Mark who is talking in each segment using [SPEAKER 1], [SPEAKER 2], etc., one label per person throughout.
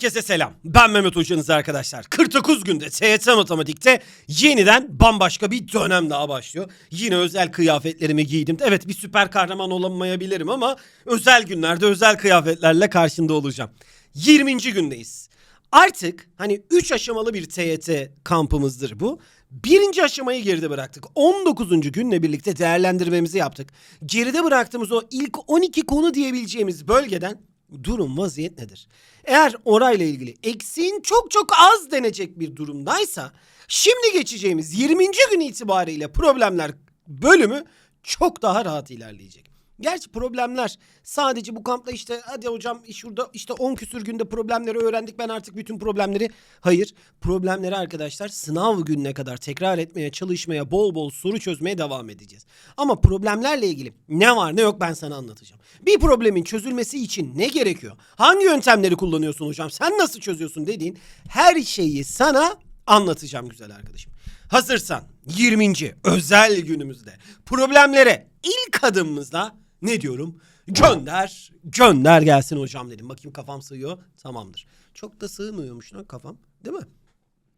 [SPEAKER 1] Herkese selam. Ben Mehmet Hocanız arkadaşlar. 49 günde TYT Matematik'te yeniden bambaşka bir dönem daha başlıyor. Yine özel kıyafetlerimi giydim. Evet bir süper kahraman olamayabilirim ama özel günlerde özel kıyafetlerle karşında olacağım. 20. gündeyiz. Artık hani 3 aşamalı bir TYT kampımızdır bu. Birinci aşamayı geride bıraktık. 19. günle birlikte değerlendirmemizi yaptık. Geride bıraktığımız o ilk 12 konu diyebileceğimiz bölgeden durum vaziyet nedir? Eğer orayla ilgili eksiğin çok çok az denecek bir durumdaysa şimdi geçeceğimiz 20. gün itibariyle problemler bölümü çok daha rahat ilerleyecek. Gerçi problemler sadece bu kampta işte hadi hocam şurada işte 10 küsür günde problemleri öğrendik ben artık bütün problemleri. Hayır problemleri arkadaşlar sınav gününe kadar tekrar etmeye çalışmaya bol bol soru çözmeye devam edeceğiz. Ama problemlerle ilgili ne var ne yok ben sana anlatacağım. Bir problemin çözülmesi için ne gerekiyor? Hangi yöntemleri kullanıyorsun hocam? Sen nasıl çözüyorsun dediğin her şeyi sana anlatacağım güzel arkadaşım. Hazırsan 20. özel günümüzde problemlere ilk adımımızda ne diyorum? Gönder, gönder gelsin hocam dedim. Bakayım kafam sığıyor. Tamamdır. Çok da sığmıyormuş lan kafam. Değil mi?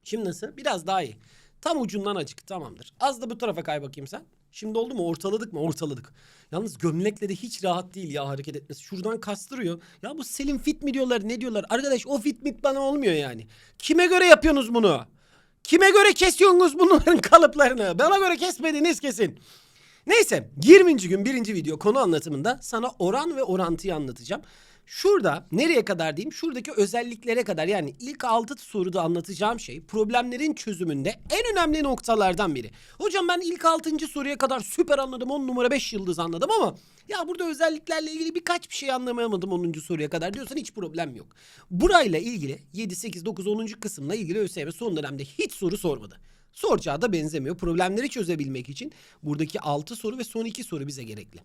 [SPEAKER 1] Şimdi nasıl? Biraz daha iyi. Tam ucundan açık. Tamamdır. Az da bu tarafa kay bakayım sen. Şimdi oldu mu? Ortaladık mı? Ortaladık. Yalnız gömlekle de hiç rahat değil ya hareket etmesi. Şuradan kastırıyor. Ya bu Selim fit mi diyorlar ne diyorlar? Arkadaş o fit mit bana olmuyor yani. Kime göre yapıyorsunuz bunu? Kime göre kesiyorsunuz bunların kalıplarını? Bana göre kesmediniz kesin. Neyse 20. gün birinci video konu anlatımında sana oran ve orantıyı anlatacağım. Şurada nereye kadar diyeyim şuradaki özelliklere kadar yani ilk 6 soruda anlatacağım şey problemlerin çözümünde en önemli noktalardan biri. Hocam ben ilk 6. soruya kadar süper anladım 10 numara 5 yıldız anladım ama ya burada özelliklerle ilgili birkaç bir şey anlamayamadım 10. soruya kadar diyorsan hiç problem yok. Burayla ilgili 7, 8, 9, 10. kısımla ilgili ÖSYM son dönemde hiç soru sormadı. Soracağı da benzemiyor. Problemleri çözebilmek için buradaki 6 soru ve son 2 soru bize gerekli.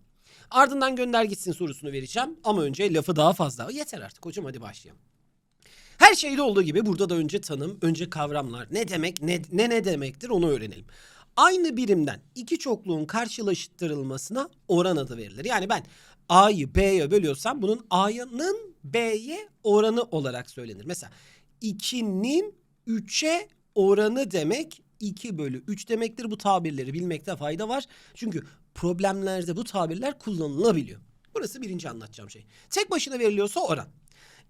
[SPEAKER 1] Ardından gönder gitsin sorusunu vereceğim ama önce lafı daha fazla. Yeter artık hocam hadi başlayalım. Her şeyde olduğu gibi burada da önce tanım, önce kavramlar. Ne demek, ne ne, ne demektir onu öğrenelim. Aynı birimden iki çokluğun karşılaştırılmasına oran adı verilir. Yani ben A'yı B'ye bölüyorsam bunun A'nın B'ye oranı olarak söylenir. Mesela 2'nin 3'e oranı demek 2 bölü 3 demektir. Bu tabirleri bilmekte fayda var. Çünkü problemlerde bu tabirler kullanılabiliyor. Burası birinci anlatacağım şey. Tek başına veriliyorsa oran.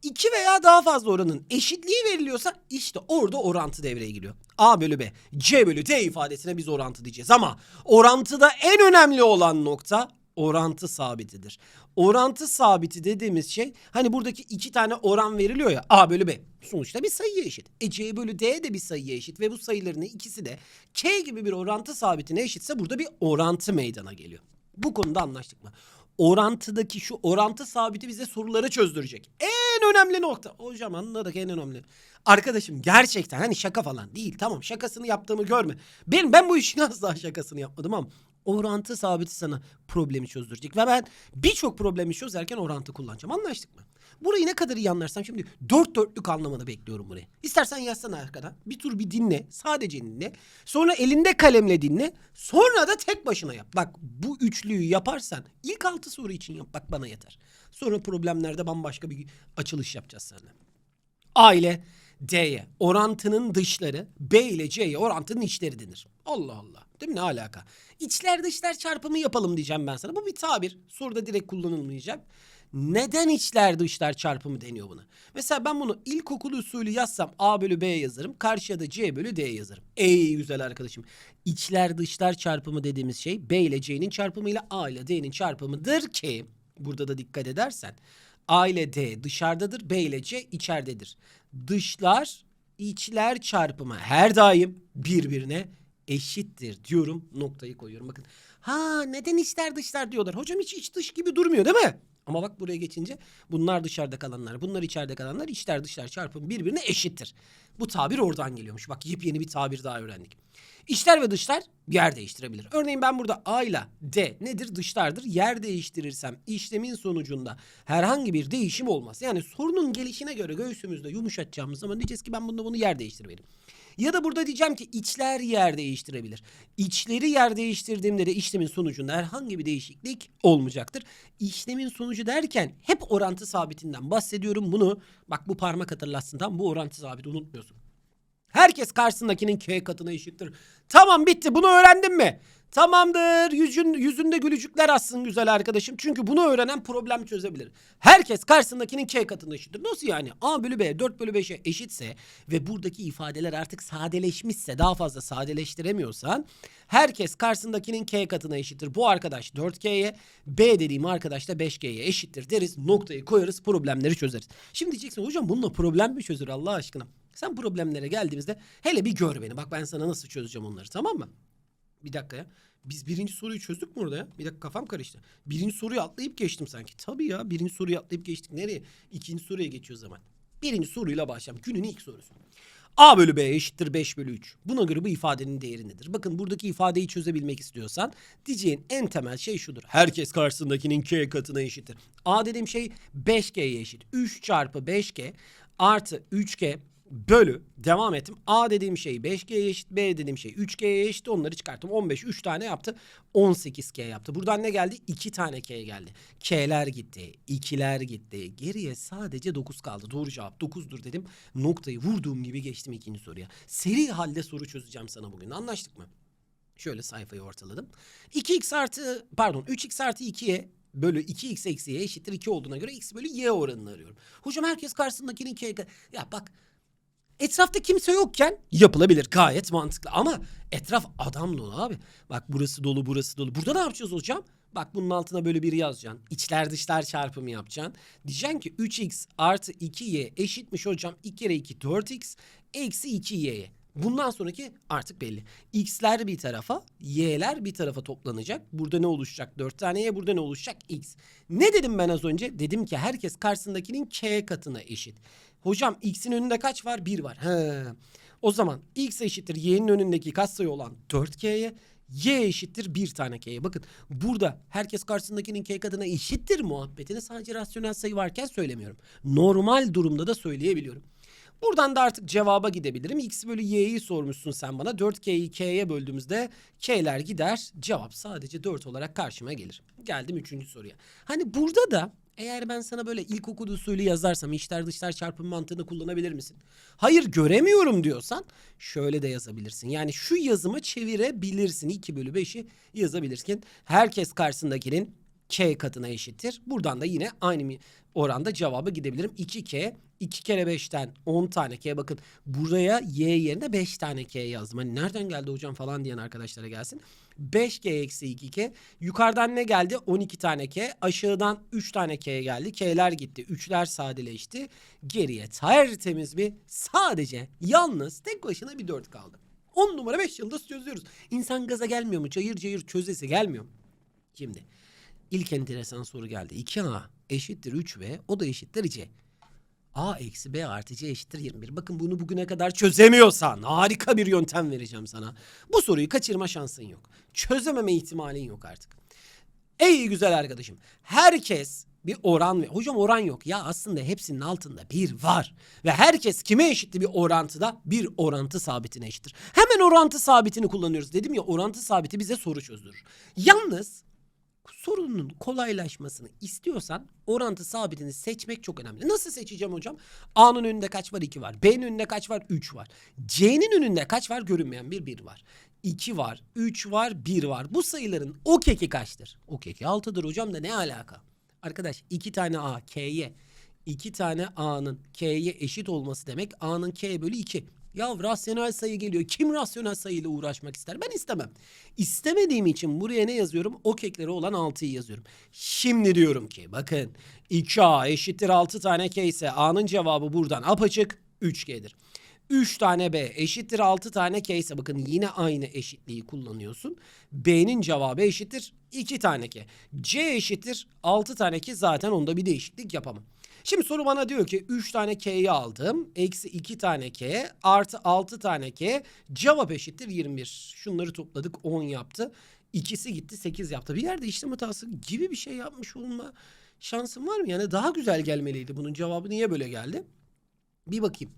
[SPEAKER 1] İki veya daha fazla oranın eşitliği veriliyorsa işte orada orantı devreye giriyor. A bölü B, C bölü D ifadesine biz orantı diyeceğiz ama orantıda en önemli olan nokta orantı sabitidir. Orantı sabiti dediğimiz şey hani buradaki iki tane oran veriliyor ya A bölü B. Sonuçta bir sayıya eşit. E C bölü D de bir sayıya eşit ve bu sayıların ikisi de K gibi bir orantı sabitine eşitse burada bir orantı meydana geliyor. Bu konuda anlaştık mı? Orantıdaki şu orantı sabiti bize soruları çözdürecek. En önemli nokta. Hocam anladık en önemli. Arkadaşım gerçekten hani şaka falan değil. Tamam şakasını yaptığımı görme. Ben, ben bu işin asla şakasını yapmadım ama orantı sabiti sana problemi çözdürecek. Ve ben birçok problemi çözerken orantı kullanacağım. Anlaştık mı? Burayı ne kadar iyi anlarsam şimdi dört dörtlük anlamanı bekliyorum burayı. İstersen yazsana arkadan. Bir tur bir dinle. Sadece dinle. Sonra elinde kalemle dinle. Sonra da tek başına yap. Bak bu üçlüyü yaparsan ilk altı soru için yap. Bak bana yeter. Sonra problemlerde bambaşka bir açılış yapacağız seninle. A ile D'ye orantının dışları, B ile C'ye orantının içleri denir. Allah Allah. Değil mi ne alaka? İçler dışlar çarpımı yapalım diyeceğim ben sana. Bu bir tabir. Soruda direkt kullanılmayacak. Neden içler dışlar çarpımı deniyor buna? Mesela ben bunu ilkokul usulü yazsam A bölü B yazarım. Karşıya da C bölü D yazarım. Ey güzel arkadaşım. İçler dışlar çarpımı dediğimiz şey B ile C'nin çarpımıyla A ile D'nin çarpımıdır ki burada da dikkat edersen A ile D dışarıdadır, B ile C içeridedir. Dışlar içler çarpımı her daim birbirine eşittir diyorum noktayı koyuyorum. Bakın ha neden içler dışlar diyorlar. Hocam hiç iç dış gibi durmuyor değil mi? Ama bak buraya geçince bunlar dışarıda kalanlar, bunlar içeride kalanlar içler dışlar çarpımı birbirine eşittir. Bu tabir oradan geliyormuş. Bak yepyeni bir tabir daha öğrendik. İçler ve dışlar yer değiştirebilir. Örneğin ben burada A ile D nedir? Dışlardır. Yer değiştirirsem işlemin sonucunda herhangi bir değişim olmaz. Yani sorunun gelişine göre göğsümüzde yumuşatacağımız zaman diyeceğiz ki ben bunda bunu yer değiştirmeliyim. Ya da burada diyeceğim ki içler yer değiştirebilir. İçleri yer değiştirdiğimde de işlemin sonucunda herhangi bir değişiklik olmayacaktır. İşlemin sonucu derken hep orantı sabitinden bahsediyorum. Bunu bak bu parmak hatırlatsın tam bu orantı sabiti unutmuyorsun. Herkes karşısındakinin K katına eşittir. Tamam bitti bunu öğrendin mi? Tamamdır. Yüzün, yüzünde gülücükler assın güzel arkadaşım. Çünkü bunu öğrenen problem çözebilir. Herkes karşısındakinin K katına eşittir. Nasıl yani? A bölü B 4 bölü 5'e eşitse ve buradaki ifadeler artık sadeleşmişse daha fazla sadeleştiremiyorsan herkes karşısındakinin K katına eşittir. Bu arkadaş 4K'ye B dediğim arkadaş da 5K'ye eşittir deriz. Noktayı koyarız problemleri çözeriz. Şimdi diyeceksin hocam bununla problem mi çözür Allah aşkına? Sen problemlere geldiğimizde hele bir gör beni. Bak ben sana nasıl çözeceğim onları tamam mı? Bir dakika ya. Biz birinci soruyu çözdük mü orada ya? Bir dakika kafam karıştı. Birinci soruyu atlayıp geçtim sanki. Tabii ya birinci soruyu atlayıp geçtik. Nereye? İkinci soruya geçiyoruz zaman. Birinci soruyla başlayalım. Günün ilk sorusu. A bölü B eşittir 5 bölü 3. Buna göre bu ifadenin değeri nedir? Bakın buradaki ifadeyi çözebilmek istiyorsan diyeceğin en temel şey şudur. Herkes karşısındakinin k katına eşittir. A dediğim şey 5G'ye eşit. 3 çarpı 5G artı 3G bölü devam ettim. A dediğim şey 5G'ye eşit. B dediğim şey 3G'ye eşit. Onları çıkarttım. 15 3 tane yaptı. 18K yaptı. Buradan ne geldi? 2 tane K geldi. K'ler gitti. 2'ler gitti. Geriye sadece 9 kaldı. Doğru cevap 9'dur dedim. Noktayı vurduğum gibi geçtim ikinci soruya. Seri halde soru çözeceğim sana bugün. Anlaştık mı? Şöyle sayfayı ortaladım. 2x artı pardon 3x artı 2'ye bölü 2x eksi y eşittir 2 olduğuna göre x bölü y oranını arıyorum. Hocam herkes karşısındakinin k... Ya bak Etrafta kimse yokken yapılabilir gayet mantıklı ama etraf adam dolu abi. Bak burası dolu burası dolu. Burada ne yapacağız hocam? Bak bunun altına böyle bir yazacaksın. İçler dışlar çarpımı yapacaksın. Diyeceksin ki 3x artı 2y eşitmiş hocam. 2 kere 2 4x eksi 2y'ye. Bundan sonraki artık belli. X'ler bir tarafa, y'ler bir tarafa toplanacak. Burada ne oluşacak? 4 tane y, burada ne oluşacak? X. Ne dedim ben az önce? Dedim ki herkes karşısındakinin k katına eşit. Hocam x'in önünde kaç var? 1 var. He. O zaman x eşittir y'nin önündeki katsayı olan 4k'ye y eşittir bir tane k'ye. Bakın burada herkes karşısındakinin k katına eşittir muhabbetini sadece rasyonel sayı varken söylemiyorum. Normal durumda da söyleyebiliyorum. Buradan da artık cevaba gidebilirim. X bölü y'yi sormuşsun sen bana. 4k'yi k'ye böldüğümüzde k'ler gider. Cevap sadece 4 olarak karşıma gelir. Geldim üçüncü soruya. Hani burada da eğer ben sana böyle ilkokul usulü yazarsam içler dışlar çarpım mantığını kullanabilir misin? Hayır göremiyorum diyorsan şöyle de yazabilirsin. Yani şu yazımı çevirebilirsin. 2 bölü 5'i yazabilirsin. Herkes karşısındakinin k katına eşittir. Buradan da yine aynı oranda cevabı gidebilirim. 2k 2 kere 5'ten 10 tane k bakın buraya y yerine 5 tane k yazdım. Hani nereden geldi hocam falan diyen arkadaşlara gelsin. 5k eksi 2k yukarıdan ne geldi 12 tane k aşağıdan 3 tane k geldi k'ler gitti 3'ler sadeleşti geriye tertemiz bir sadece yalnız tek başına bir 4 kaldı. 10 numara 5 yıldız çözüyoruz. İnsan gaza gelmiyor mu? Cayır cayır çözesi gelmiyor mu? Şimdi ilk enteresan soru geldi. 2a eşittir 3b o da eşittir c. A eksi B artı C eşittir 21. Bakın bunu bugüne kadar çözemiyorsan harika bir yöntem vereceğim sana. Bu soruyu kaçırma şansın yok. Çözememe ihtimalin yok artık. Ey güzel arkadaşım. Herkes bir oran ve hocam oran yok. Ya aslında hepsinin altında bir var. Ve herkes kime eşitli bir orantıda? Bir orantı sabitine eşittir. Hemen orantı sabitini kullanıyoruz. Dedim ya orantı sabiti bize soru çözdürür. Yalnız sorunun kolaylaşmasını istiyorsan orantı sabitini seçmek çok önemli. Nasıl seçeceğim hocam? A'nın önünde kaç var? 2 var. B'nin önünde kaç var? 3 var. C'nin önünde kaç var? Görünmeyen bir 1 var. 2 var, 3 var, 1 var. Bu sayıların o keki kaçtır? O keki 6'dır hocam da ne alaka? Arkadaş 2 tane A, K'ye, 2 tane A'nın K'ye eşit olması demek A'nın K bölü 2. Ya rasyonel sayı geliyor. Kim rasyonel sayıyla uğraşmak ister? Ben istemem. İstemediğim için buraya ne yazıyorum? O kekleri olan 6'yı yazıyorum. Şimdi diyorum ki bakın 2A eşittir 6 tane K ise A'nın cevabı buradan apaçık 3G'dir. 3 tane B eşittir 6 tane K ise bakın yine aynı eşitliği kullanıyorsun. B'nin cevabı eşittir 2 tane K. C eşittir 6 tane K zaten onda bir değişiklik yapamam. Şimdi soru bana diyor ki 3 tane K'yi aldım. Eksi 2 tane K artı 6 tane K. Cevap eşittir 21. Şunları topladık 10 yaptı. İkisi gitti 8 yaptı. Bir yerde işlem hatası gibi bir şey yapmış olma şansım var mı? Yani daha güzel gelmeliydi. Bunun cevabı niye böyle geldi? Bir bakayım.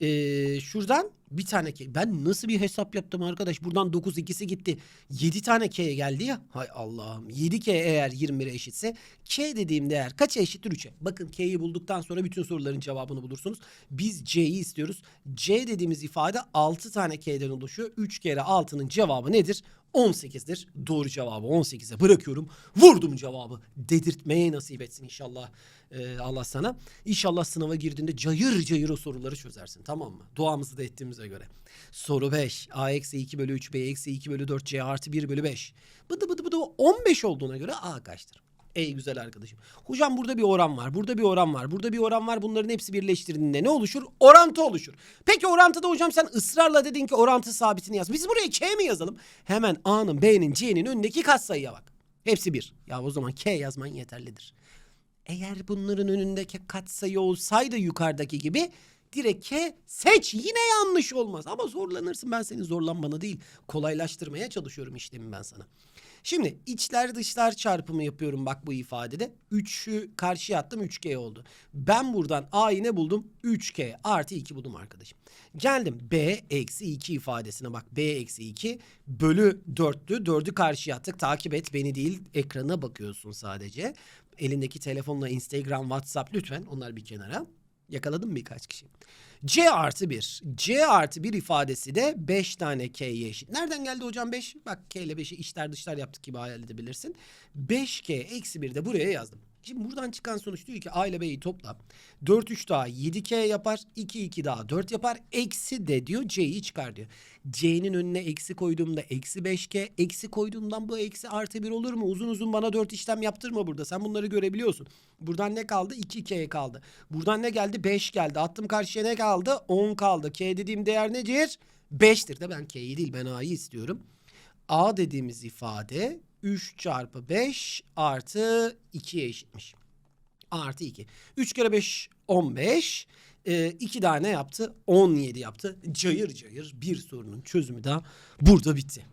[SPEAKER 1] Ee, şuradan bir tane K. Ben nasıl bir hesap yaptım arkadaş? Buradan 9 ikisi gitti. 7 tane K geldi ya. Hay Allah'ım. 7K eğer 21'e eşitse K dediğim değer kaça eşittir 3'e? Bakın K'yi bulduktan sonra bütün soruların cevabını bulursunuz. Biz C'yi istiyoruz. C dediğimiz ifade 6 tane K'den oluşuyor. 3 kere 6'nın cevabı nedir? 18'dir. Doğru cevabı 18'e bırakıyorum. Vurdum cevabı. Dedirtmeyi nasip etsin inşallah ee, Allah sana. İnşallah sınava girdiğinde cayır cayır o soruları çözersin tamam mı? Duamızı da ettiğimize göre. Soru 5. A eksi 2 bölü 3 B eksi 2 bölü 4 C artı 1 bölü 5. Bıdı bıdı bıdı 15 olduğuna göre A kaçtır? Ey güzel arkadaşım. Hocam burada bir oran var. Burada bir oran var. Burada bir oran var. Bunların hepsi birleştirdiğinde ne oluşur? Orantı oluşur. Peki orantıda hocam sen ısrarla dedin ki orantı sabitini yaz. Biz buraya K mi yazalım? Hemen A'nın, B'nin, C'nin önündeki katsayıya bak. Hepsi bir. Ya o zaman K yazman yeterlidir. Eğer bunların önündeki katsayı olsaydı yukarıdaki gibi direkt K seç yine yanlış olmaz. Ama zorlanırsın ben senin zorlanmanı değil kolaylaştırmaya çalışıyorum işlemi ben sana. Şimdi içler dışlar çarpımı yapıyorum bak bu ifadede. 3'ü karşıya attım 3K oldu. Ben buradan A'yı ne buldum? 3K artı 2 buldum arkadaşım. Geldim B eksi 2 ifadesine bak. B eksi 2 bölü 4'tü. 4'ü karşıya attık. Takip et beni değil ekrana bakıyorsun sadece. Elindeki telefonla Instagram, WhatsApp lütfen onlar bir kenara. Yakaladım birkaç kişi? C artı 1. C artı 1 ifadesi de 5 tane K'ye eşit. Nereden geldi hocam 5? Bak K ile 5'i içler dışlar yaptık gibi hayal edebilirsin. 5K eksi 1 de buraya yazdım. Şimdi buradan çıkan sonuç diyor ki A ile B'yi topla. 4 3 daha 7K yapar. 2 2 daha 4 yapar. Eksi de diyor C'yi çıkar diyor. C'nin önüne eksi koyduğumda eksi 5K. Eksi koyduğumdan bu eksi artı 1 olur mu? Uzun uzun bana 4 işlem yaptırma burada. Sen bunları görebiliyorsun. Buradan ne kaldı? 2K kaldı. Buradan ne geldi? 5 geldi. Attım karşıya ne kaldı? 10 kaldı. K dediğim değer nedir? 5'tir de ben K'yi değil ben A'yı istiyorum. A dediğimiz ifade 3 çarpı 5 artı 2'ye eşitmiş. Artı 2. 3 kere 5 15. 2 daha ne yaptı? 17 yaptı. Cayır cayır bir sorunun çözümü daha burada bitti.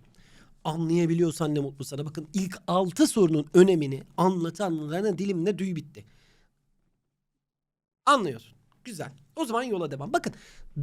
[SPEAKER 1] Anlayabiliyorsan ne mutlu sana. Bakın ilk 6 sorunun önemini anlatı anlatana dilimle duy bitti. Anlıyorsun. Güzel. O zaman yola devam. Bakın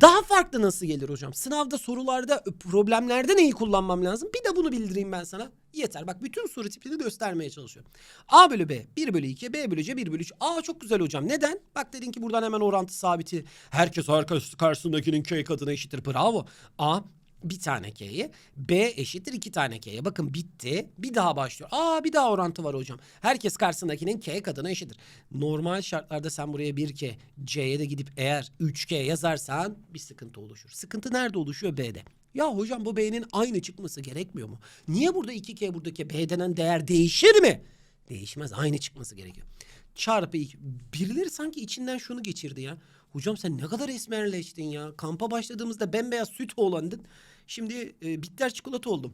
[SPEAKER 1] daha farklı nasıl gelir hocam? Sınavda sorularda problemlerde neyi kullanmam lazım? Bir de bunu bildireyim ben sana. Yeter. Bak bütün soru tipini göstermeye çalışıyorum. A bölü B 1 bölü 2 B bölü C 1 bölü 3. A çok güzel hocam. Neden? Bak dedin ki buradan hemen orantı sabiti. Herkes arkası karşısındakinin K katına eşittir. Bravo. A bir tane K'ye. B eşittir iki tane K'ye. Bakın bitti. Bir daha başlıyor. Aa bir daha orantı var hocam. Herkes karşısındakinin K katına eşittir. Normal şartlarda sen buraya 1K, C'ye de gidip eğer 3K yazarsan bir sıkıntı oluşur. Sıkıntı nerede oluşuyor? B'de. Ya hocam bu B'nin aynı çıkması gerekmiyor mu? Niye burada 2K buradaki B denen değer değişir mi? Değişmez. Aynı çıkması gerekiyor. Çarpı 2. Birileri sanki içinden şunu geçirdi ya. Hocam sen ne kadar esmerleştin ya. Kampa başladığımızda bembeyaz süt oğlandın. Şimdi e, bitter çikolata oldum.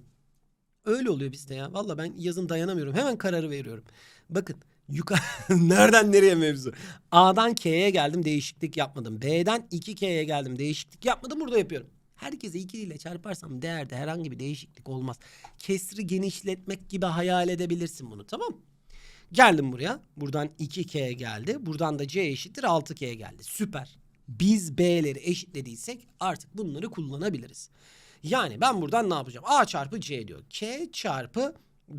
[SPEAKER 1] Öyle oluyor bizde ya. Valla ben yazın dayanamıyorum. Hemen kararı veriyorum. Bakın yukarı nereden nereye mevzu? A'dan K'ye geldim değişiklik yapmadım. B'den 2K'ye geldim değişiklik yapmadım. Burada yapıyorum. Herkese 2 ile çarparsam değerde herhangi bir değişiklik olmaz. Kesri genişletmek gibi hayal edebilirsin bunu tamam mı? Geldim buraya. Buradan 2K geldi. Buradan da C eşittir 6K geldi. Süper. Biz B'leri eşitlediysek artık bunları kullanabiliriz. Yani ben buradan ne yapacağım? A çarpı C diyor. K çarpı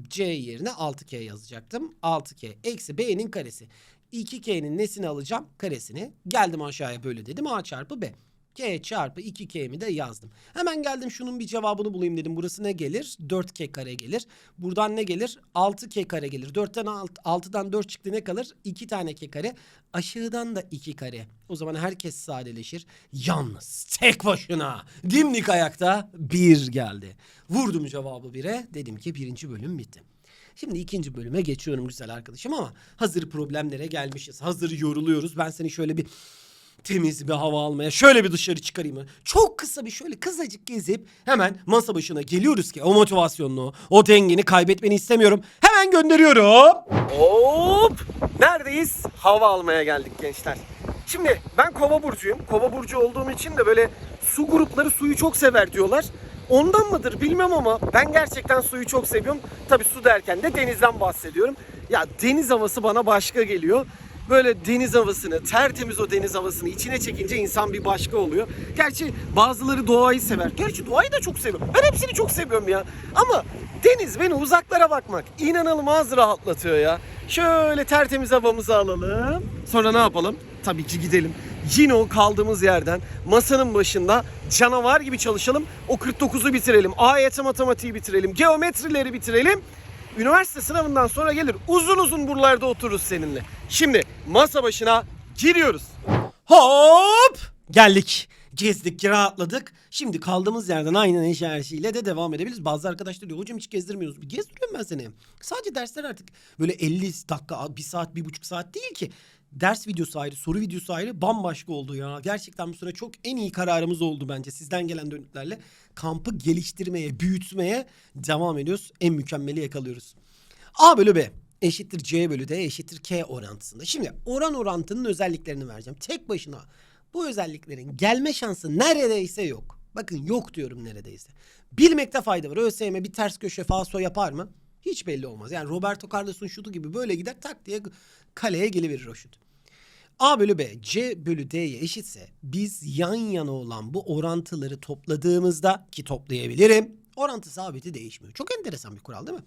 [SPEAKER 1] C yerine 6K yazacaktım. 6K eksi B'nin karesi. 2K'nin nesini alacağım? Karesini. Geldim aşağıya böyle dedim. A çarpı B. K çarpı 2K'mi de yazdım. Hemen geldim şunun bir cevabını bulayım dedim. Burası ne gelir? 4K kare gelir. Buradan ne gelir? 6K kare gelir. 4'ten 6, 6'dan 4 çıktı ne kalır? 2 tane K kare. Aşağıdan da 2 kare. O zaman herkes sadeleşir. Yalnız tek başına dimdik ayakta 1 geldi. Vurdum cevabı 1'e. Dedim ki birinci bölüm bitti. Şimdi ikinci bölüme geçiyorum güzel arkadaşım ama hazır problemlere gelmişiz. Hazır yoruluyoruz. Ben seni şöyle bir temiz bir hava almaya şöyle bir dışarı çıkarayım. Çok kısa bir şöyle kısacık gezip hemen masa başına geliyoruz ki o motivasyonunu, o dengeni kaybetmeni istemiyorum. Hemen gönderiyorum.
[SPEAKER 2] Hop! Neredeyiz? Hava almaya geldik gençler. Şimdi ben kova burcuyum. Kova burcu olduğum için de böyle su grupları suyu çok sever diyorlar. Ondan mıdır bilmem ama ben gerçekten suyu çok seviyorum. Tabi su derken de denizden bahsediyorum. Ya deniz havası bana başka geliyor. Böyle deniz havasını, tertemiz o deniz havasını içine çekince insan bir başka oluyor. Gerçi bazıları doğayı sever. Gerçi doğayı da çok seviyorum. Ben hepsini çok seviyorum ya. Ama deniz beni uzaklara bakmak inanılmaz rahatlatıyor ya. Şöyle tertemiz havamızı alalım. Sonra ne yapalım? Tabii ki gidelim. Yine o kaldığımız yerden masanın başında canavar gibi çalışalım. O 49'u bitirelim. AYT matematiği bitirelim. Geometrileri bitirelim. Üniversite sınavından sonra gelir. Uzun uzun buralarda otururuz seninle. Şimdi masa başına giriyoruz.
[SPEAKER 1] Hop! Geldik. Gezdik, rahatladık. Şimdi kaldığımız yerden aynı enerjiyle de devam edebiliriz. Bazı arkadaşlar diyor hocam hiç gezdirmiyoruz. Bir gezdiriyorum ben seni. Sadece dersler artık böyle 50 dakika, bir saat, bir buçuk saat değil ki. Ders videosu ayrı, soru videosu ayrı bambaşka oldu ya. Gerçekten bu sene çok en iyi kararımız oldu bence. Sizden gelen dönütlerle kampı geliştirmeye, büyütmeye devam ediyoruz. En mükemmeli yakalıyoruz. A bölü B eşittir C bölü D eşittir K orantısında. Şimdi oran orantının özelliklerini vereceğim. Tek başına bu özelliklerin gelme şansı neredeyse yok. Bakın yok diyorum neredeyse. Bilmekte fayda var. ÖSYM bir ters köşe falso yapar mı? Hiç belli olmaz. Yani Roberto Carlos'un şutu gibi böyle gider tak diye kaleye geliverir o şut. A bölü B, C bölü D'ye eşitse biz yan yana olan bu orantıları topladığımızda ki toplayabilirim. Orantı sabiti değişmiyor. Çok enteresan bir kural değil mi?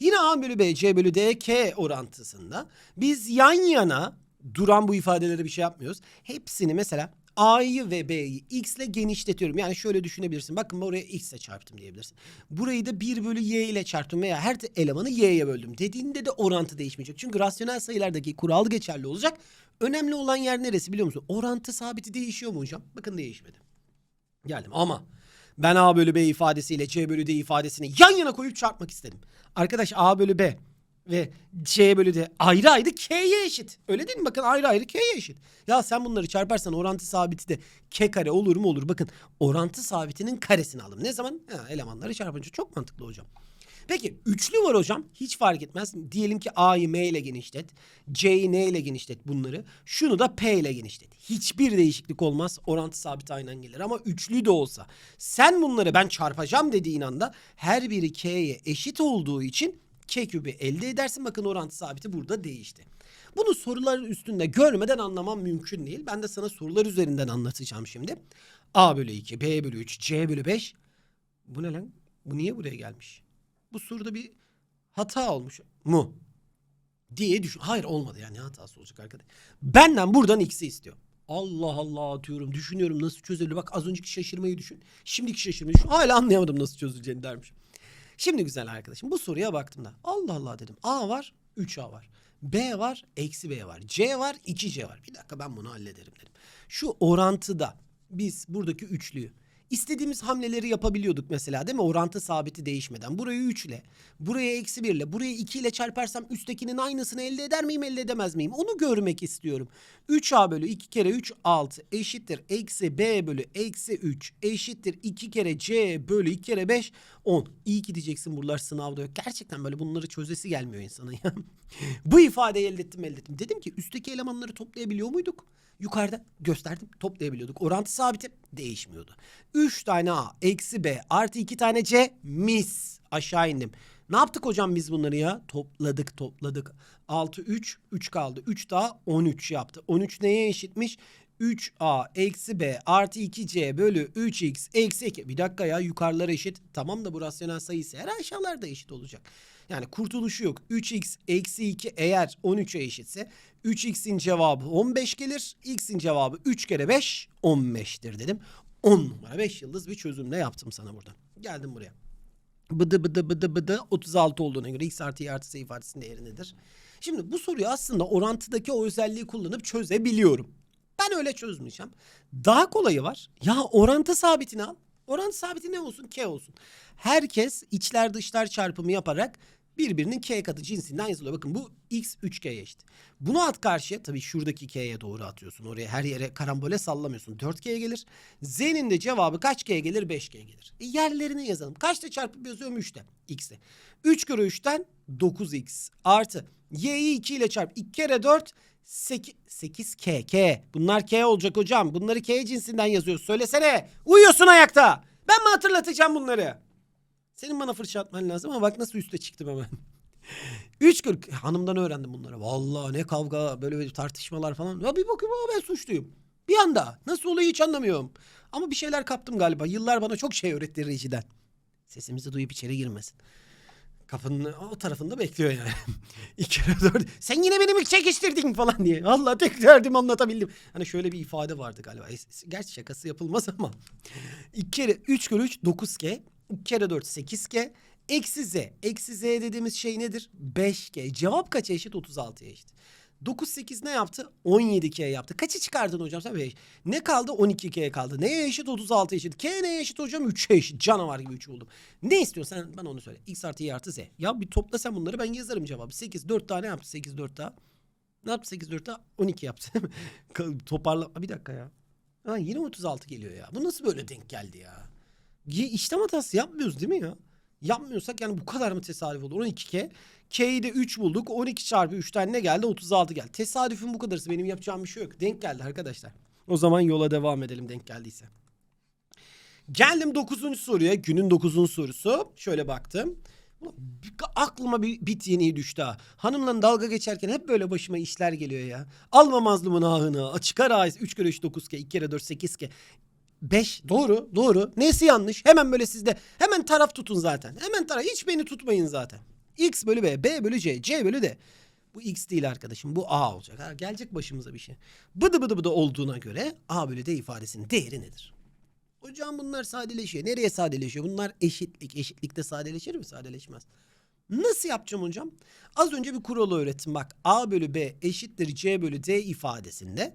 [SPEAKER 1] Yine A bölü B, C bölü D, K orantısında biz yan yana duran bu ifadeleri bir şey yapmıyoruz. Hepsini mesela A'yı ve B'yi X ile genişletiyorum. Yani şöyle düşünebilirsin. Bakın buraya X ile çarptım diyebilirsin. Burayı da 1 bölü Y ile çarptım veya her elemanı Y'ye böldüm. Dediğinde de orantı değişmeyecek. Çünkü rasyonel sayılardaki kural geçerli olacak. Önemli olan yer neresi biliyor musun? Orantı sabiti değişiyor mu hocam? Bakın değişmedi. Geldim ama ben A bölü B ifadesiyle C bölü D ifadesini yan yana koyup çarpmak istedim. Arkadaş A bölü B ve C bölü D ayrı ayrı K'ye eşit. Öyle değil mi? Bakın ayrı ayrı K'ye eşit. Ya sen bunları çarparsan orantı sabiti de K kare olur mu olur. Bakın orantı sabitinin karesini aldım. Ne zaman? Ha, elemanları çarpınca çok mantıklı hocam. Peki üçlü var hocam. Hiç fark etmez. Diyelim ki A'yı M ile genişlet. C'yi N ile genişlet bunları. Şunu da P ile genişlet. Hiçbir değişiklik olmaz. Orantı sabit aynen gelir. Ama üçlü de olsa sen bunları ben çarpacağım dediğin anda her biri K'ye eşit olduğu için K kübü elde edersin. Bakın orantı sabiti burada değişti. Bunu sorular üstünde görmeden anlamam mümkün değil. Ben de sana sorular üzerinden anlatacağım şimdi. A bölü 2, B bölü 3, C bölü 5. Bu ne lan? Bu niye buraya gelmiş? Bu soruda bir hata olmuş mu? Diye düşün. Hayır olmadı yani hatası olacak arkadaş. Benden buradan x'i istiyor. Allah Allah atıyorum. Düşünüyorum nasıl çözülür. Bak az önceki şaşırmayı düşün. Şimdiki şaşırmayı düşün. Hala anlayamadım nasıl çözüleceğini dermişim. Şimdi güzel arkadaşım bu soruya baktığımda Allah Allah dedim. A var 3A var. B var eksi B var. C var 2C var. Bir dakika ben bunu hallederim dedim. Şu orantıda biz buradaki üçlüyü istediğimiz hamleleri yapabiliyorduk mesela değil mi? Orantı sabiti değişmeden. Burayı 3 ile, buraya eksi 1 ile, buraya 2 ile çarparsam üsttekinin aynısını elde eder miyim, elde edemez miyim? Onu görmek istiyorum. 3a bölü 2 kere 3 6 eşittir. Eksi b bölü eksi 3 eşittir. 2 kere c bölü 2 kere 5 10. İyi ki diyeceksin buralar sınavda yok. Gerçekten böyle bunları çözesi gelmiyor insanın ya. Bu ifadeyi elde ettim elde ettim. Dedim ki üstteki elemanları toplayabiliyor muyduk? Yukarıda gösterdim toplayabiliyorduk. Orantı sabiti değişmiyordu. 3 tane A eksi B artı 2 tane C mis. Aşağı indim. Ne yaptık hocam biz bunları ya? Topladık topladık. 6 3 3 kaldı. 3 daha 13 yaptı. 13 neye eşitmiş? 3A eksi B artı 2C bölü 3X eksi 2. Bir dakika ya yukarılar eşit. Tamam da bu rasyonel sayısı her aşağılar da eşit olacak. Yani kurtuluşu yok. 3x eksi 2 eğer 13'e eşitse 3x'in cevabı 15 gelir. x'in cevabı 3 kere 5 15'tir dedim. 10 numara 5 yıldız bir çözümle yaptım sana burada. Geldim buraya. Bıdı bıdı bıdı bıdı 36 olduğuna göre x artı y artı z ifadesinin değeri nedir? Şimdi bu soruyu aslında orantıdaki o özelliği kullanıp çözebiliyorum. Ben öyle çözmeyeceğim. Daha kolayı var. Ya orantı sabitini al. Orantı sabiti ne olsun? K olsun. Herkes içler dışlar çarpımı yaparak birbirinin k katı cinsinden yazılıyor. Bakın bu x 3k'ye eşit. Bunu at karşıya tabii şuradaki k'ye doğru atıyorsun. Oraya her yere karambole sallamıyorsun. 4k gelir. Z'nin de cevabı kaç k gelir? 5k gelir. E yerlerini yazalım. Kaçta çarpıp yazıyorum? 3'te. x'te. 3 kere 3'ten 9x artı y'yi 2 ile çarp. 2 kere 4 8, 8k k. Bunlar k olacak hocam. Bunları k cinsinden yazıyoruz. Söylesene. Uyuyorsun ayakta. Ben mi hatırlatacağım bunları? Senin bana fırça atman lazım ama bak nasıl üste çıktım hemen. 3.40 hanımdan öğrendim bunları. Vallahi ne kavga böyle, böyle tartışmalar falan. Ya bir bakıyorum aa ben suçluyum. Bir anda. Nasıl oluyor hiç anlamıyorum. Ama bir şeyler kaptım galiba. Yıllar bana çok şey öğretti rejiden. Sesimizi duyup içeri girmesin. Kapının o tarafında bekliyor yani. İki kere dört. Sen yine beni mi çekiştirdin falan diye. Allah tek derdim anlatabildim. Hani şöyle bir ifade vardı galiba. Gerçi şakası yapılmaz ama. İki kere üç kere üç dokuz k. İki kere dört sekiz k. Eksi z. Eksi z dediğimiz şey nedir? 5k. Cevap kaça eşit? 36'ya eşit. 9 8 ne yaptı? 17k yaptı. Kaçı çıkardın hocam sen? Ne kaldı? 12k kaldı. Neye eşit? 36 eşit. K neye eşit hocam? 3'e eşit. Canavar gibi 3 buldum. Ne istiyorsun sen bana onu söyle. X artı Y artı Z. Ya bir topla sen bunları ben yazarım cevabı. 8 4 tane yaptı. 8 4 daha. Ne yaptı 8 4 daha? 12 yaptı. Toparla. Bir dakika ya. Ha, yine 36 geliyor ya. Bu nasıl böyle denk geldi ya? İşlem hatası yapmıyoruz değil mi ya? Yapmıyorsak yani bu kadar mı tesadüf olur? 12K. K'yi de 3 bulduk. 12 çarpı 3'ten ne geldi? 36 geldi. Tesadüfün bu kadarısı. Benim yapacağım bir şey yok. Denk geldi arkadaşlar. O zaman yola devam edelim denk geldiyse. Geldim 9. soruya. Günün 9. sorusu. Şöyle baktım. Aklıma bir bit yeniği düştü ha. Hanımla dalga geçerken hep böyle başıma işler geliyor ya. Alma mazlumun ahını. Açık ara 3 kere 3 9 k 2 kere 4 8 k 5 doğru doğru. Nesi yanlış? Hemen böyle sizde hemen taraf tutun zaten. Hemen taraf hiç beni tutmayın zaten. X bölü B, B bölü C, C bölü D. Bu X değil arkadaşım. Bu A olacak. Ha, gelecek başımıza bir şey. Bıdı bıdı bıdı olduğuna göre A bölü D ifadesinin değeri nedir? Hocam bunlar sadeleşiyor. Nereye sadeleşiyor? Bunlar eşitlik. Eşitlikte sadeleşir mi? Sadeleşmez. Nasıl yapacağım hocam? Az önce bir kuralı öğrettim. Bak A bölü B eşittir C bölü D ifadesinde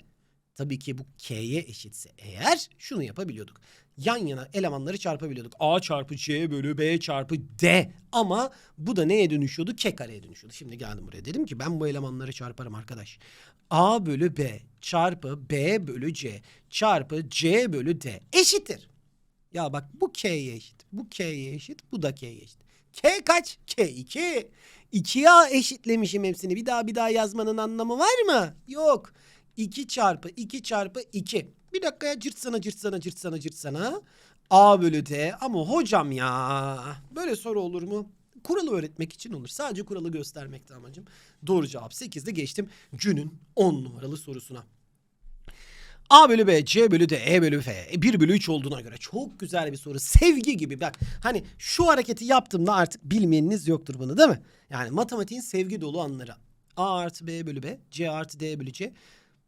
[SPEAKER 1] tabii ki bu K'ye eşitse eğer şunu yapabiliyorduk. Yan yana elemanları çarpabiliyorduk. A çarpı C bölü B çarpı D. Ama bu da neye dönüşüyordu? K kareye dönüşüyordu. Şimdi geldim buraya. Dedim ki ben bu elemanları çarparım arkadaş. A bölü B çarpı B bölü C çarpı C bölü D eşittir. Ya bak bu K'ye eşit. Bu K'ye eşit. Bu da K'ye eşit. K kaç? K 2. 2'ye eşitlemişim hepsini. Bir daha bir daha yazmanın anlamı var mı? Yok. 2 çarpı 2 çarpı 2. Bir dakikaya cırtsana cırtsana cırtsana cırtsana. A bölü D. Ama hocam ya. Böyle soru olur mu? Kuralı öğretmek için olur. Sadece kuralı göstermekte amacım. Doğru cevap 8'de geçtim. Günün 10 numaralı sorusuna. A bölü B, C bölü D, E bölü F. 1 bölü 3 olduğuna göre çok güzel bir soru. Sevgi gibi bak. Hani şu hareketi yaptığımda artık bilmeyeniniz yoktur bunu değil mi? Yani matematiğin sevgi dolu anları. A artı B bölü B, C artı D bölü C.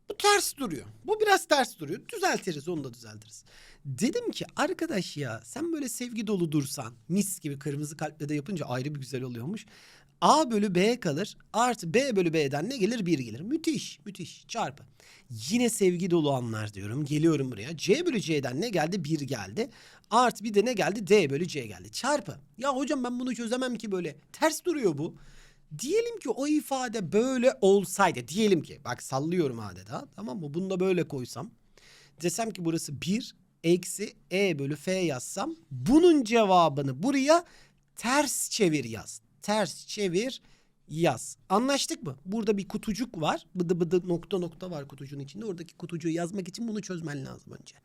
[SPEAKER 1] Bu ters duruyor. Bu biraz ters duruyor. Düzeltiriz onu da düzeltiriz. Dedim ki arkadaş ya sen böyle sevgi dolu dursan mis gibi kırmızı kalple de yapınca ayrı bir güzel oluyormuş. A bölü B kalır artı B bölü B'den ne gelir? 1 gelir. Müthiş müthiş çarpı. Yine sevgi dolu anlar diyorum. Geliyorum buraya. C bölü C'den ne geldi? 1 geldi. Artı bir de ne geldi? D bölü C geldi. Çarpı. Ya hocam ben bunu çözemem ki böyle. Ters duruyor bu. Diyelim ki o ifade böyle olsaydı. Diyelim ki bak sallıyorum adeta tamam mı? Bunu da böyle koysam. Desem ki burası 1 eksi E bölü F yazsam. Bunun cevabını buraya ters çevir yaz. Ters çevir yaz. Anlaştık mı? Burada bir kutucuk var. Bıdı bıdı nokta nokta var kutucuğun içinde. Oradaki kutucuğu yazmak için bunu çözmen lazım önce.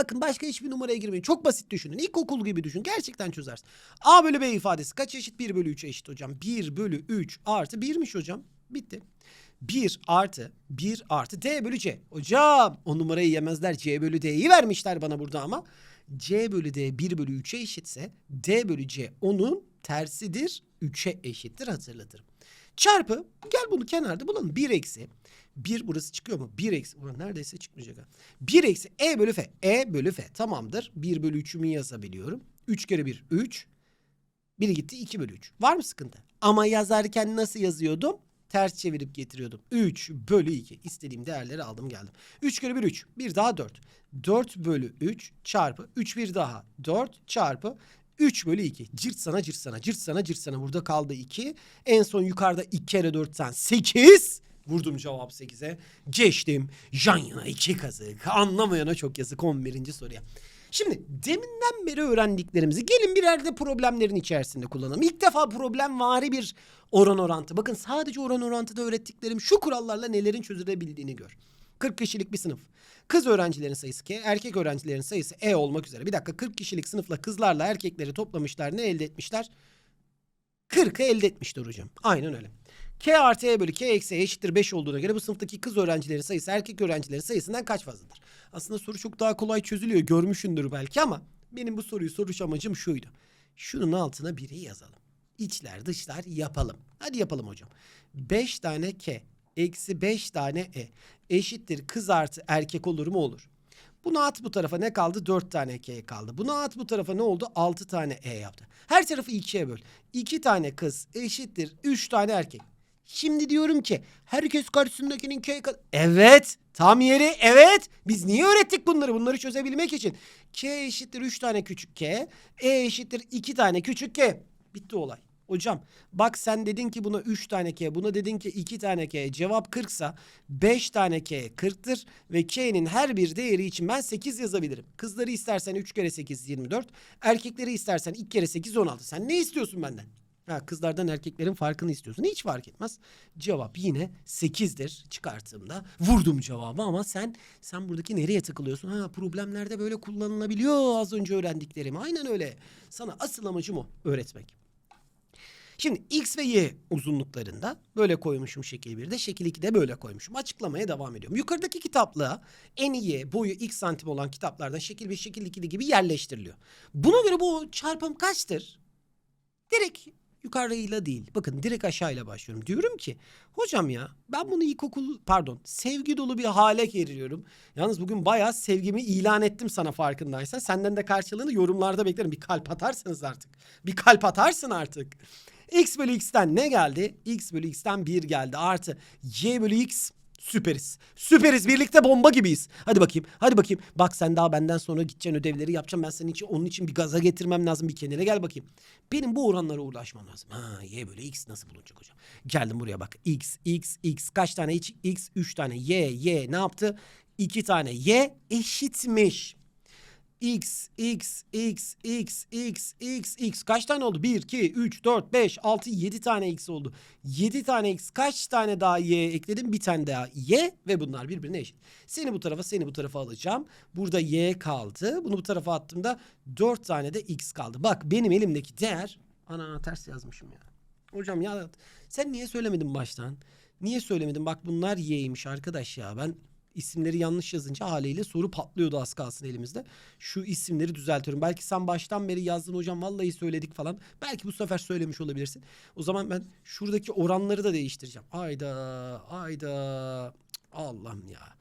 [SPEAKER 1] Bakın başka hiçbir numaraya girmeyin. Çok basit düşünün. İlkokul gibi düşün. Gerçekten çözersin. A bölü B ifadesi kaç eşit? 1 bölü 3'e eşit hocam. 1 bölü 3 artı 1'miş hocam. Bitti. 1 artı 1 artı D bölü C. Hocam o numarayı yemezler. C bölü D'yi vermişler bana burada ama. C bölü D 1 bölü 3'e eşitse D bölü C onun tersidir. 3'e eşittir hatırlatırım. Çarpı gel bunu kenarda bulalım. 1 eksi 1 burası çıkıyor mu? 1 eksi. Ulan neredeyse çıkmayacak ha. 1 eksi E bölü F. E bölü F. Tamamdır. 1 bölü 3'ümü yazabiliyorum. 3 kere 1 3. 1 gitti 2 bölü 3. Var mı sıkıntı? Ama yazarken nasıl yazıyordum? Ters çevirip getiriyordum. 3 bölü 2. İstediğim değerleri aldım geldim. 3 kere 1 3. Bir daha 4. 4 bölü 3 çarpı 3 bir daha 4 çarpı 3 bölü 2. Cırt sana cırt sana cırt sana cırt sana. Burada kaldı 2. En son yukarıda 2 kere 4'ten 8. Vurdum cevap 8'e. Geçtim. Yan yana 2 kazık. Anlamayana çok yazık 11. soruya. Şimdi deminden beri öğrendiklerimizi gelin birer de problemlerin içerisinde kullanalım. İlk defa problemvari bir oran orantı. Bakın sadece oran orantıda öğrettiklerim şu kurallarla nelerin çözülebildiğini gör. 40 kişilik bir sınıf. Kız öğrencilerin sayısı K, erkek öğrencilerin sayısı E olmak üzere. Bir dakika 40 kişilik sınıfla kızlarla erkekleri toplamışlar. Ne elde etmişler? 40'ı elde etmişler hocam. Aynen öyle. K artı E bölü K eksi E eşittir 5 olduğuna göre bu sınıftaki kız öğrencilerin sayısı erkek öğrencilerin sayısından kaç fazladır? Aslında soru çok daha kolay çözülüyor. Görmüşsündür belki ama benim bu soruyu soruş amacım şuydu. Şunun altına biri yazalım. İçler dışlar yapalım. Hadi yapalım hocam. 5 tane K eksi 5 tane E eşittir kız artı erkek olur mu olur. Bunu at bu tarafa ne kaldı? 4 tane K kaldı. Bunu at bu tarafa ne oldu? 6 tane E yaptı. Her tarafı 2'ye böl. 2 tane kız eşittir 3 tane erkek. Şimdi diyorum ki herkes karşısındakinin K Evet. Tam yeri evet. Biz niye öğrettik bunları? Bunları çözebilmek için. K eşittir 3 tane küçük K. E eşittir 2 tane küçük K. Bitti olay. Hocam bak sen dedin ki buna 3 tane K, buna dedin ki 2 tane K. Cevap 40 sa 5 tane K 40'tır ve K'nin her bir değeri için ben 8 yazabilirim. Kızları istersen 3 kere 8 24, erkekleri istersen 2 kere 8 16. Sen ne istiyorsun benden? Ha, kızlardan erkeklerin farkını istiyorsun. Hiç fark etmez. Cevap yine 8'dir çıkarttığımda. Vurdum cevabı ama sen sen buradaki nereye takılıyorsun? Ha problemlerde böyle kullanılabiliyor az önce öğrendiklerim. Aynen öyle. Sana asıl amacım o öğretmek. Şimdi x ve y uzunluklarında böyle koymuşum şekil 1'de, şekil 2'de böyle koymuşum. Açıklamaya devam ediyorum. Yukarıdaki kitaplığa en y boyu x santim olan kitaplardan şekil 1, şekil 2'de gibi yerleştiriliyor. Buna göre bu çarpım kaçtır? Direkt yukarıyla değil. Bakın direkt aşağıyla başlıyorum. Diyorum ki hocam ya ben bunu ilkokul pardon sevgi dolu bir hale geliyorum. Yalnız bugün bayağı sevgimi ilan ettim sana farkındaysan. Senden de karşılığını yorumlarda beklerim. Bir kalp atarsanız artık. Bir kalp atarsın artık. X bölü x'ten ne geldi? X bölü x'ten 1 geldi. Artı y bölü x Süperiz. Süperiz. Birlikte bomba gibiyiz. Hadi bakayım. Hadi bakayım. Bak sen daha benden sonra gideceksin ödevleri yapacağım. Ben senin için onun için bir gaza getirmem lazım. Bir kendine gel bakayım. Benim bu oranlara ulaşmam lazım. Ha y bölü x nasıl bulunacak hocam? Geldim buraya bak. x, x, x. Kaç tane x? x 3 tane. y, y ne yaptı? 2 tane. y eşitmiş. X, X, X, X, X, X, X. Kaç tane oldu? 1, 2, 3, 4, 5, 6, 7 tane X oldu. 7 tane X. Kaç tane daha Y ekledim? Bir tane daha Y ve bunlar birbirine eşit. Seni bu tarafa, seni bu tarafa alacağım. Burada Y kaldı. Bunu bu tarafa attığımda 4 tane de X kaldı. Bak benim elimdeki değer... Ana ters yazmışım ya. Hocam ya sen niye söylemedin baştan? Niye söylemedin? Bak bunlar Y'ymiş arkadaş ya. Ben isimleri yanlış yazınca haliyle soru patlıyordu az kalsın elimizde. Şu isimleri düzeltiyorum. Belki sen baştan beri yazdın hocam vallahi söyledik falan. Belki bu sefer söylemiş olabilirsin. O zaman ben şuradaki oranları da değiştireceğim. Ayda ayda Allah'ım ya.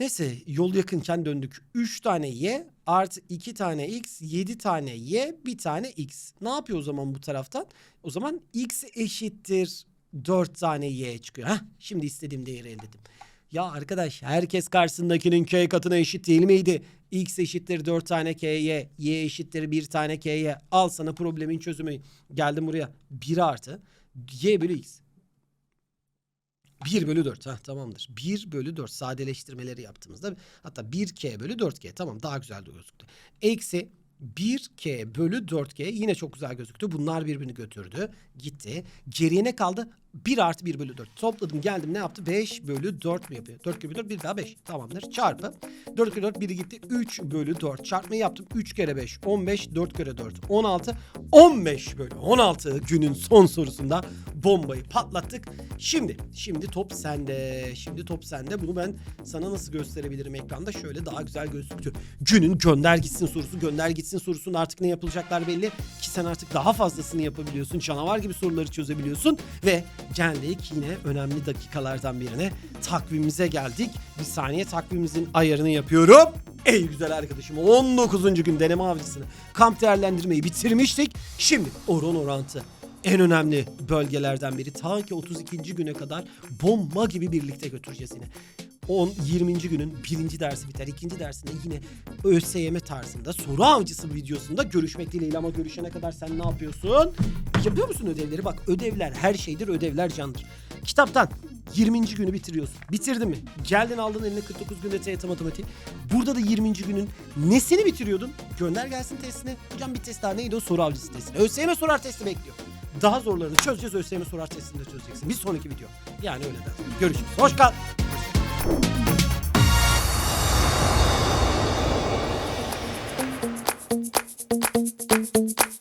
[SPEAKER 1] Neyse yol yakınken döndük. 3 tane y artı 2 tane x 7 tane y bir tane x. Ne yapıyor o zaman bu taraftan? O zaman x eşittir 4 tane y çıkıyor. Heh, şimdi istediğim değeri elde ettim. Ya arkadaş herkes karşısındakinin k katına eşit değil miydi? X eşittir 4 tane k'ye, y eşittir 1 tane k'ye. Al sana problemin çözümü. Geldim buraya. 1 artı y bölü x. 1 bölü 4 ha tamamdır. 1 bölü 4 sadeleştirmeleri yaptığımızda hatta 1k bölü 4k tamam daha güzel gözüktü. Eksi 1k bölü 4k yine çok güzel gözüktü. Bunlar birbirini götürdü. Gitti. Geriye ne kaldı? 1 artı 1 bölü 4. Topladım geldim ne yaptı? 5 bölü 4 mü yapıyor? 4 bölü 4 bir daha 5. Tamamdır. Çarpı. 4 kere 4 biri gitti. 3 bölü 4. Çarpmayı yaptım. 3 kere 5. 15. 4 kere 4. 16. 15 bölü 16 günün son sorusunda bombayı patlattık. Şimdi, şimdi top sende. Şimdi top sende. Bunu ben sana nasıl gösterebilirim ekranda? Şöyle daha güzel gözüktü. Günün gönder gitsin sorusu, gönder gitsin sorusunun artık ne yapılacaklar belli. Ki sen artık daha fazlasını yapabiliyorsun. Canavar gibi soruları çözebiliyorsun. Ve geldik yine önemli dakikalardan birine. Takvimimize geldik. Bir saniye takvimimizin ayarını yapıyorum. Ey güzel arkadaşım 19. gün deneme avcısını kamp değerlendirmeyi bitirmiştik. Şimdi oran orantı en önemli bölgelerden biri. Ta ki 32. güne kadar bomba gibi birlikte götüreceğiz yine. 10 20. günün birinci dersi biter. ikinci dersinde yine ÖSYM tarzında soru avcısı videosunda görüşmek dileğiyle ama görüşene kadar sen ne yapıyorsun? Yapıyor musun ödevleri? Bak ödevler her şeydir, ödevler candır. Kitaptan 20. günü bitiriyorsun. Bitirdin mi? Geldin aldın eline 49 günde TYT matematik. Burada da 20. günün nesini bitiriyordun? Gönder gelsin testine. Hocam bir test daha neydi o? Soru avcısı testi. ÖSYM sorar testi bekliyor. Daha zorlarını çözeceğiz. ÖSYM sorar testini de çözeceksin. Bir sonraki video. Yani öyle de. Görüşürüz. Hoş kal. Thank you.